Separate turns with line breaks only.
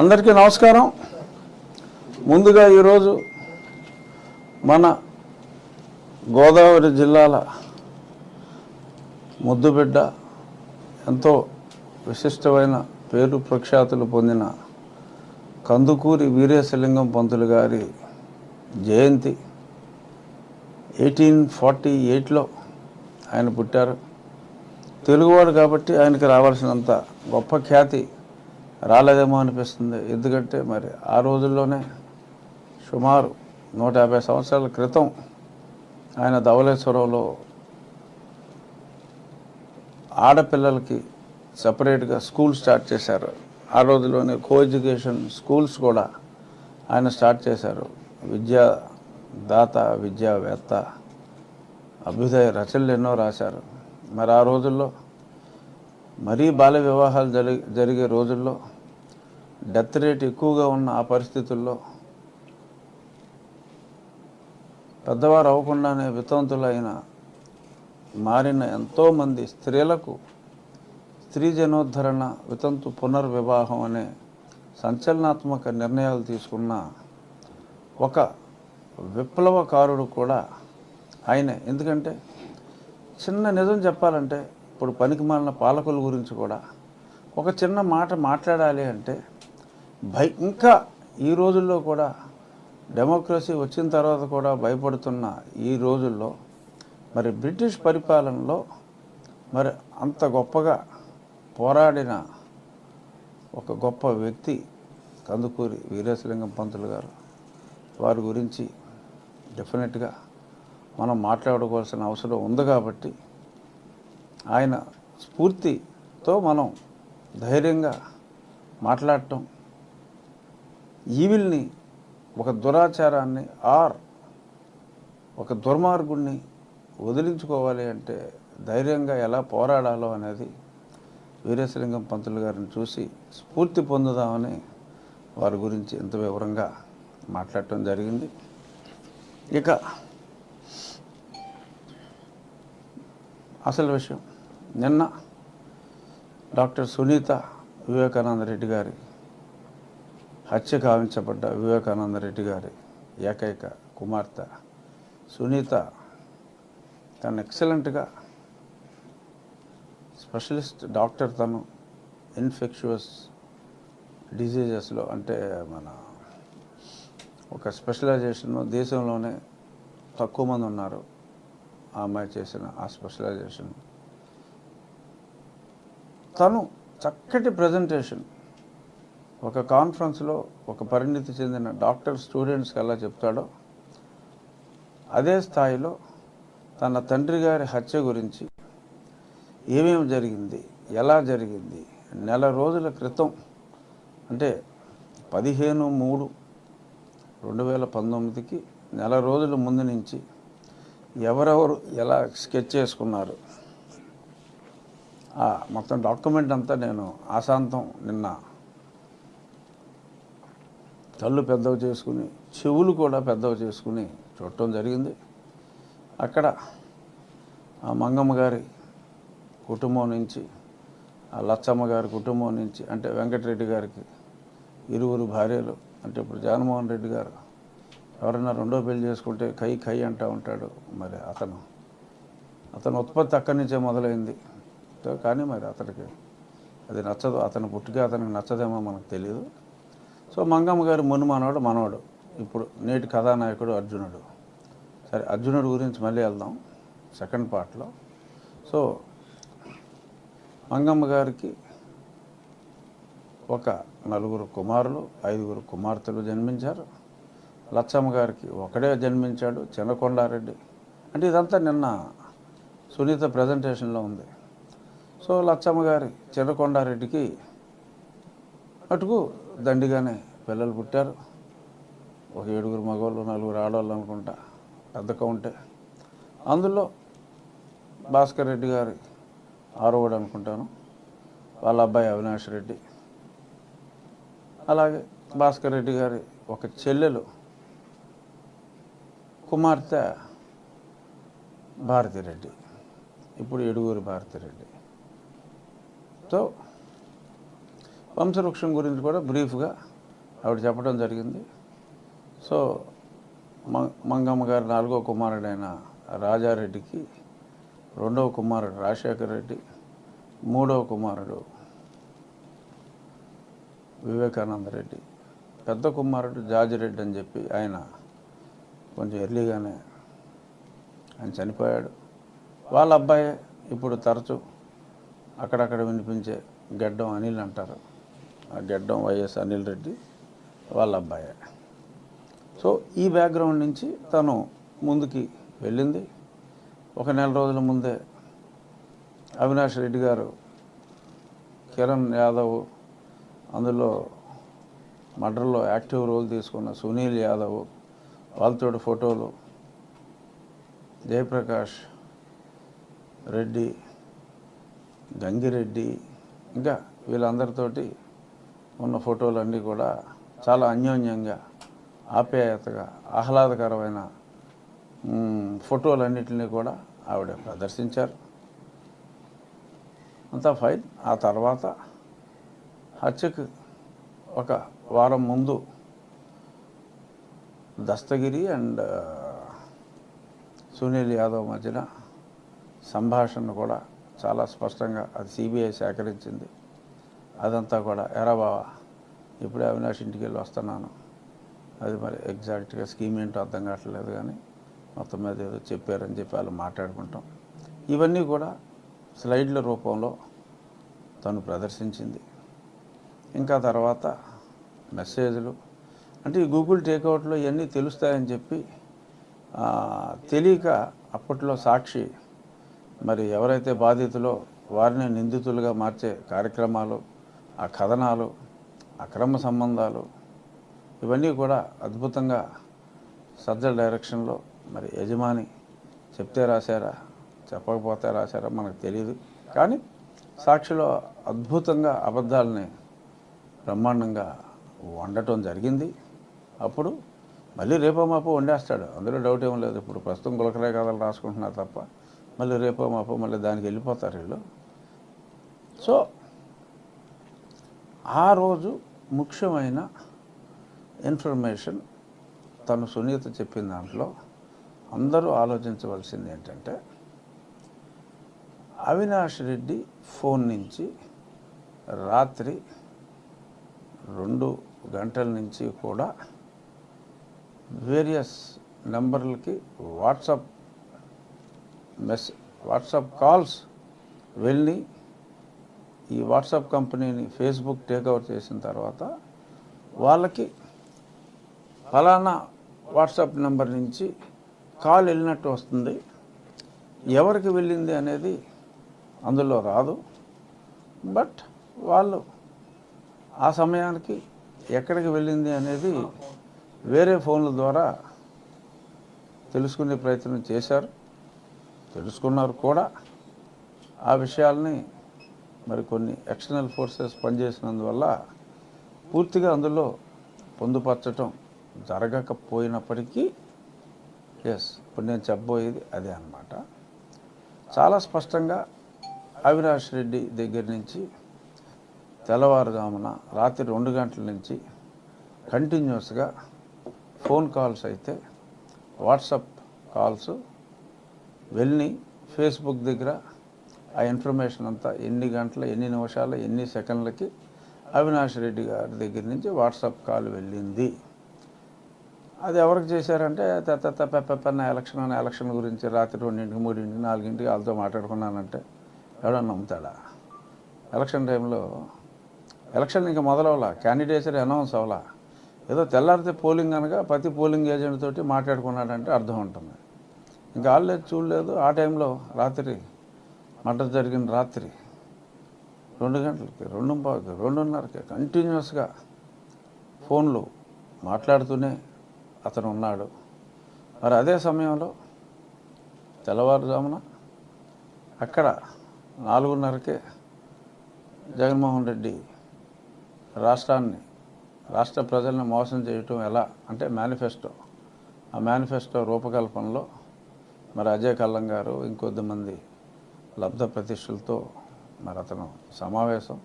అందరికీ నమస్కారం. ముందుగా ఈరోజు మన గోదావరి జిల్లాల ముద్దుబిడ్డ ఎంతో విశిష్టమైన పేరు ప్రఖ్యాతులు పొందిన కందుకూరి వీరేశలింగం పంతులు గారి జయంతి ఎయిటీన్ ఫార్టీ ఎయిట్లో ఆయన పుట్టారు. తెలుగువాడు కాబట్టి ఆయనకి రావాల్సినంత గొప్ప ఖ్యాతి రాలేదేమో అనిపిస్తుంది. ఎందుకంటే మరి ఆ రోజుల్లోనే సుమారు నూట యాభై సంవత్సరాల క్రితం ఆయన ధవళేశ్వరంలో ఆడపిల్లలకి సపరేట్గా స్కూల్ స్టార్ట్ చేశారు. ఆ రోజుల్లోనే కో ఎడ్యుకేషన్ స్కూల్స్ కూడా ఆయన స్టార్ట్ చేశారు. విద్యా దాత విద్యావేత్త అభ్యుదయ రచనలు ఎన్నో రాశారు. మరి ఆ రోజుల్లో మరీ బాల్య వివాహాలు జరిగే జరిగే రోజుల్లో డెత్ రేట్ ఎక్కువగా ఉన్న ఆ పరిస్థితుల్లో పెద్దవారు అవ్వకుండానే వితంతులైన మారిన ఎంతోమంది స్త్రీలకు స్త్రీ జనోద్ధరణ వితంతు పునర్వివాహం అనే సంచలనాత్మక నిర్ణయాలు తీసుకున్న ఒక విప్లవకారుడు కూడా ఆయనే. ఎందుకంటే చిన్న నిజం చెప్పాలంటే ఇప్పుడు పనికి మాలిన పాలకుల గురించి కూడా ఒక చిన్న మాట మాట్లాడాలి అంటే భయ ఇంకా ఈ రోజుల్లో కూడా డెమోక్రసీ వచ్చిన తర్వాత కూడా భయపడుతున్న ఈ రోజుల్లో మరి బ్రిటిష్ పరిపాలనలో మరి అంత గొప్పగా పోరాడిన ఒక గొప్ప వ్యక్తి కందుకూరి వీరేశలింగం పంతులు గారు. వారి గురించి డెఫినెట్గా మనం మాట్లాడుకోవాల్సిన అవసరం ఉంది కాబట్టి ఆయన స్ఫూర్తితో మనం ధైర్యంగా మాట్లాడటం ఈవిల్ని ఒక దురాచారాన్ని ఆర్ ఒక దుర్మార్గుడిని వదిలించుకోవాలి అంటే ధైర్యంగా ఎలా పోరాడాలో అనేది వీరేశలింగం పంతులు గారిని చూసి స్ఫూర్తి పొందుదామని వారి గురించి ఎంత వివరంగా మాట్లాడటం జరిగింది. ఇక అసలు విషయం. నిన్న డాక్టర్ సునీత వివేకానంద రెడ్డి గారి హత్య కావించబడ్డ వివేకానంద రెడ్డి గారి ఏకైక కుమార్తె సునీత తను ఎక్సలెంట్గా స్పెషలిస్ట్ డాక్టర్ తను ఇన్ఫెక్షువస్ డిజీజెస్లో అంటే మన ఒక స్పెషలైజేషన్ దేశంలోనే తక్కువ మంది ఉన్నారు ఆ అమ్మాయి చేసిన ఆ స్పెషలైజేషన్. తను చక్కటి ప్రజెంటేషన్ ఒక కాన్ఫరెన్స్లో ఒక పరిణితి చెందిన డాక్టర్ స్టూడెంట్స్కి ఎలా చెప్తాడో అదే స్థాయిలో తన తండ్రి గారి హత్య గురించి ఏమేమి జరిగింది ఎలా జరిగింది నెల రోజుల క్రితం అంటే పదిహేను మూడు రెండు వేల పంతొమ్మిదికి నెల రోజుల ముందు నుంచి ఎవరెవరు ఎలా స్కెచ్ చేసుకున్నారు. ఆ మొత్తం డాక్యుమెంట్ అంతా నేను ఆశాంతం నిన్న కళ్ళు పెద్దవి చేసుకుని చెవులు కూడా పెద్దవి చేసుకుని చూడటం జరిగింది. అక్కడ ఆ మంగమ్మ గారి కుటుంబం నుంచి ఆ లచ్చమ్మ గారి కుటుంబం నుంచి అంటే వెంకటరెడ్డి గారికి ఇరువురు భార్యలు అంటే ఇప్పుడు జగన్మోహన్ రెడ్డి గారు ఎవరైనా రెండో పెళ్ళి చేసుకుంటే కై కై అంటూ ఉంటాడు మరి అతను. అతను ఉత్పత్తి అక్కడి నుంచే మొదలైంది. కానీ మరి అతనికి అది నచ్చదు. అతను పుట్టిగా అతనికి నచ్చదేమో మనకు తెలియదు సో మంగమ్మ గారి మును మనవాడు మనవాడు ఇప్పుడు నేటి కథానాయకుడు అర్జునుడు. సరే అర్జునుడు గురించి మళ్ళీ వెళ్దాం సెకండ్ పార్ట్లో. సో మంగమ్మ గారికి ఒక నలుగురు కుమారులు ఐదుగురు కుమార్తెలు జన్మించారు. లచ్చమ్మ గారికి ఒకడే జన్మించాడు చిన్నకొండారెడ్డి అంటే ఇదంతా నిన్న సునీత ప్రజెంటేషన్లో ఉంది. సో లచ్చమ్మ గారి చిన్నకొండారెడ్డికి అటుకు దండిగానే పిల్లలు పుట్టారు. ఒక ఏడుగురు మగవాళ్ళు నలుగురు ఆడవాళ్ళు అనుకుంటా. పెద్ద కౌంటే. అందులో భాస్కర్ రెడ్డి గారి ఆరోవాడు అనుకుంటాను. వాళ్ళ అబ్బాయి అవినాష్ రెడ్డి. అలాగే భాస్కర్ రెడ్డి గారి ఒక చెల్లెలు కుమార్తె భారతిరెడ్డి. ఇప్పుడు ఏడుగురు భారతిరెడ్డి. సో వంశవృక్షం గురించి కూడా బ్రీఫ్గా ఆవిడ చెప్పడం జరిగింది. సో మంగమ్మ గారి నాలుగో కుమారుడైన రాజారెడ్డికి రెండవ కుమారుడు రాజశేఖర రెడ్డి మూడవ కుమారుడు వివేకానంద రెడ్డి పెద్ద కుమారుడు జార్జిరెడ్డి అని చెప్పి ఆయన కొంచెం ఎర్లీగానే ఆయన చనిపోయాడు. వాళ్ళ అబ్బాయి ఇప్పుడు తరచు అక్కడక్కడ వినిపించే గడ్డం అనిల్ అంటారు. గెడ్డం వైఎస్ అనిల్ రెడ్డి వాళ్ళ అబ్బాయే. సో ఈ బ్యాక్గ్రౌండ్ నుంచి తను ముందుకి వెళ్ళింది. ఒక నెల రోజుల ముందే అవినాష్ రెడ్డి గారు కిరణ్ యాదవ్ అందులో మర్డర్లో యాక్టివ్ రోల్ తీసుకున్న సునీల్ యాదవ్ వాళ్ళతో ఫోటోలు జయప్రకాష్ రెడ్డి గంగిరెడ్డి ఇంకా వీళ్ళందరితోటి ఉన్న ఫోటోలన్నీ కూడా చాలా అన్యోన్యంగా ఆప్యాయతగా ఆహ్లాదకరమైన ఫోటోలన్నింటినీ కూడా ఆవిడ ప్రదర్శించారు. అంతా ఫైన్. ఆ తర్వాత హత్యకు ఒక వారం ముందు దస్తగిరి అండ్ సునీల్ యాదవ్ మధ్యన సంభాషణ కూడా చాలా స్పష్టంగా అది సిబిఐ సేకరించింది. అదంతా కూడా ఎరా బావా ఇప్పుడే అవినాష్ ఇంటికి వెళ్ళి వస్తున్నాను. అది మరి ఎగ్జాక్ట్గా స్కీమ్ ఏంటో అర్థం కావట్లేదు కానీ మొత్తం మీద ఏదో చెప్పారని చెప్పి వాళ్ళు మాట్లాడుకుంటాం. ఇవన్నీ కూడా స్లైడ్ల రూపంలో తను ప్రదర్శించింది. ఇంకా తర్వాత మెసేజ్లు అంటే ఈ గూగుల్ టేక్అవుట్లో ఇవన్నీ తెలుస్తాయని చెప్పి తెలియక అప్పట్లో సాక్షి మరి ఎవరైతే బాధితులో వారిని నిందితులుగా మార్చే కార్యక్రమాలు ఆ కథనాలు అక్రమ సంబంధాలు ఇవన్నీ కూడా అద్భుతంగా సజ్జల డైరెక్షన్లో మరి యజమాని చెప్తే రాశారా చెప్పకపోతే రాశారా మనకు తెలియదు కానీ సాక్షిలో అద్భుతంగా అబద్ధాలని బ్రహ్మాండంగా వండటం జరిగింది. అప్పుడు మళ్ళీ రేపో మాపో వండేస్తాడు. అందులో డౌట్ ఏం లేదు. ఇప్పుడు ప్రస్తుతం గులకరే కథలు రాసుకుంటున్నారు తప్ప మళ్ళీ రేపో మాపో మళ్ళీ దానికి వెళ్ళిపోతారు వీళ్ళు. సో ఆ రోజు ముఖ్యమైన ఇన్ఫర్మేషన్ తను సునీత చెప్పిన దాంట్లో అందరూ ఆలోచించవలసింది ఏంటంటే అవినాష్ రెడ్డి ఫోన్ నుంచి రాత్రి రెండు గంటల నుంచి కూడా వేరియస్ నెంబర్లకి వాట్సాప్ మెస్ వాట్సాప్ కాల్స్ వెళ్ళి ఈ వాట్సాప్ కంపెనీని ఫేస్బుక్ టేక్ఓవర్ చేసిన తర్వాత వాళ్ళకి ఫలానా వాట్సాప్ నెంబర్ నుంచి కాల్ వెళ్ళినట్టు వస్తుంది. ఎవరికి వెళ్ళింది అనేది అందులో రాదు. బట్ వాళ్ళు ఆ సమయానికి ఎక్కడికి వెళ్ళింది అనేది వేరే ఫోన్ల ద్వారా తెలుసుకునే ప్రయత్నం చేశారు. తెలుసుకున్నారు కూడా. ఆ విషయాల్ని మరి కొన్ని ఎక్స్టర్నల్ ఫోర్సెస్ పనిచేసినందువల్ల పూర్తిగా అందులో పొందుపరచటం జరగకపోయినప్పటికీ ఎస్ ఇప్పుడు నేను చెప్పబోయేది అదే అన్నమాట. చాలా స్పష్టంగా అవినాష్ రెడ్డి దగ్గర నుంచి తెల్లవారుజామున రాత్రి రెండు గంటల నుంచి కంటిన్యూస్గా ఫోన్ కాల్స్ అయితే వాట్సప్ కాల్స్ వెళ్ళి ఫేస్బుక్ దగ్గర ఆ ఇన్ఫర్మేషన్ అంతా ఎన్ని గంటల ఎన్ని నిమిషాల ఎన్ని సెకండ్లకి అవినాష్ రెడ్డి గారి దగ్గర నుంచి వాట్సాప్ కాల్ వెళ్ళింది. అది ఎవరికి చేశారంటే తత్త పెప్పన్న ఎలక్షన్ అన్న ఎలక్షన్ గురించి రాత్రి రెండింటికి మూడింటికి నాలుగింటికి వాళ్ళతో మాట్లాడుకున్నానంటే ఎవడన్నా నమ్ముతాడా? ఎలక్షన్ టైంలో ఎలక్షన్ ఇంకా మొదలవలా క్యాండిడేట్స్ అనౌన్స్ అవ్వాలా. ఏదో తెల్లారితే పోలింగ్ అనగా ప్రతి పోలింగ్ ఏజెంట్ తోటి మాట్లాడుకున్నాడంటే అర్థం ఉంటుంది. ఇంకా ఆడలేదు చూడలేదు ఆ టైంలో రాత్రి మర్డర్ జరిగిన రాత్రి రెండు గంటలకి రెండు పావుకి రెండున్నరకి కంటిన్యూస్గా ఫోన్లు మాట్లాడుతూనే అతను ఉన్నాడు. మరి అదే సమయంలో తెల్లవారుజామున అక్కడ నాలుగున్నరకే జగన్మోహన్ రెడ్డి రాష్ట్రాన్ని రాష్ట్ర ప్రజల్ని మోసం చేయటం ఎలా అంటే మేనిఫెస్టో. ఆ మేనిఫెస్టో రూపకల్పనలో మరి అజయ్ కల్లం గారు ఇంకొద్ది మంది లబ్ధ ప్రతిష్ఠులతో మరి అతను సమావేశం